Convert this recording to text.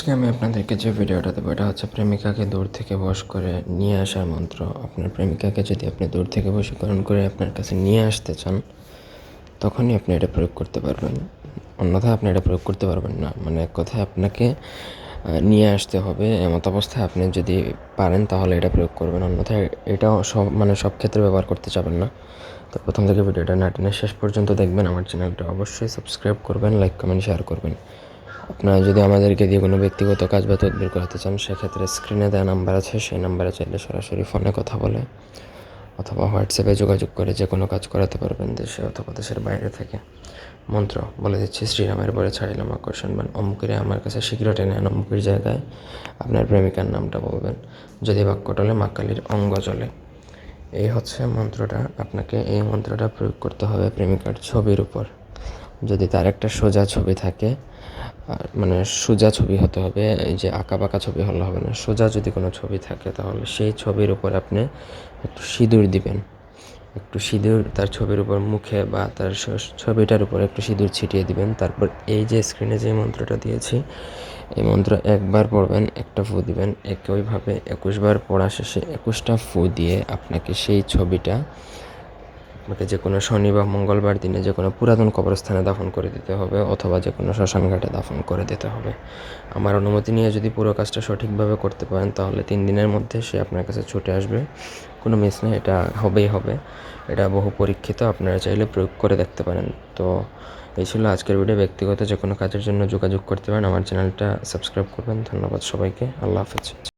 আজকে আমি আপনাদেরকে যে ভিডিওটা দেবো, এটা হচ্ছে প্রেমিকাকে দূর থেকে বশ করে নিয়ে আসার মন্ত্র। আপনার প্রেমিকাকে যদি আপনি দূর থেকে বশীকরণ করে আপনার কাছে নিয়ে আসতে চান, তখনই আপনি এটা প্রয়োগ করতে পারবেন। অন্যথায় আপনি এটা প্রয়োগ করতে পারবেন না। মানে এক কথায় আপনাকে নিয়ে আসতে হবে। এমত অবস্থায় আপনি যদি পারেন, তাহলে এটা প্রয়োগ করবেন। অন্যথায় এটাও সব মানে সব ক্ষেত্রে ব্যবহার করতে চাবেন না। তো প্রথম থেকে ভিডিওটা না টেনে শেষ পর্যন্ত দেখবেন। আমার চ্যানেলটা অবশ্যই সাবস্ক্রাইব করবেন, লাইক, কমেন্ট, শেয়ার করবেন। আপনারা যদি আমাদেরকে দিয়ে কোনো ব্যক্তিগত কাজ বা তদবির করাতে চান, সেক্ষেত্রে স্ক্রিনে দেওয়া নাম্বার আছে। সেই নাম্বারে চাইলে সরাসরি ফোনে কথা বলে অথবা হোয়াটসঅ্যাপে যোগাযোগ করে যে কোনো কাজ করাতে পারবেন দেশে অথবা দেশের বাইরে থেকে। মন্ত্র, বলে দিচ্ছি, শ্রীরামের বলে ছাড়িলাম আকর্ষণ বান। অমুকেরে আমার কাছে শীঘ্র টেনে আন, অমুকের জায়গায় আপনার প্রেমিকার নামটা বলবেন। যদি বাক্য টলে, মা কালীর অঙ্গ চলে এই হচ্ছে মন্ত্রটা। আপনাকে এই মন্ত্রটা প্রয়োগ করতে হবে প্রেমিকার ছবির উপর। যদি তার একটা সোজা ছবি থাকে আর মানে সোজা ছবি হতে হবে, এই যে আঁকা বাঁকা ছবি হলে হবে না। সোজা যদি কোনো ছবি থাকে তাহলে সেই ছবির উপর আপনি একটু সিঁদুর দিবেন। একটু সিঁদুর তার ছবির উপর মুখে বা তার ছবিটার উপর একটু সিঁদুর ছিটিয়ে দিবেন। তারপর এই যে স্ক্রিনে যে মন্ত্রটা দিয়েছি, এই মন্ত্র একবার পড়বেন, একটা ফু দিবেন। একইভাবে একুশবার পড়া শেষে একুশটা ফু দিয়ে আপনাকে সেই ছবিটা আপনাকে যে কোনো শনি বা মঙ্গলবার দিনে যে কোনো পুরাতন কবরস্থানে দাফন করে দিতে হবে অথবা যে কোনো শ্মশানঘাটে দাফন করে দিতে হবে। আমার অনুমতি নিয়ে যদি পুরো কাজটা সঠিকভাবে করতে পারেন, তাহলে তিন দিনের মধ্যে সে আপনার কাছে ছুটে আসবে। কোনো মিস নেই, এটা হবেই হবে। এটা বহু পরীক্ষিত, আপনারা চাইলে প্রয়োগ করে দেখতে পারেন। তো এই ছিল আজকের ভিডিও ব্যক্তিগত যে কোনো কাজের জন্য যোগাযোগ করতে পারেন। আমার চ্যানেলটা সাবস্ক্রাইব করবেন। ধন্যবাদ সবাইকে। আল্লাহ হাফেজ।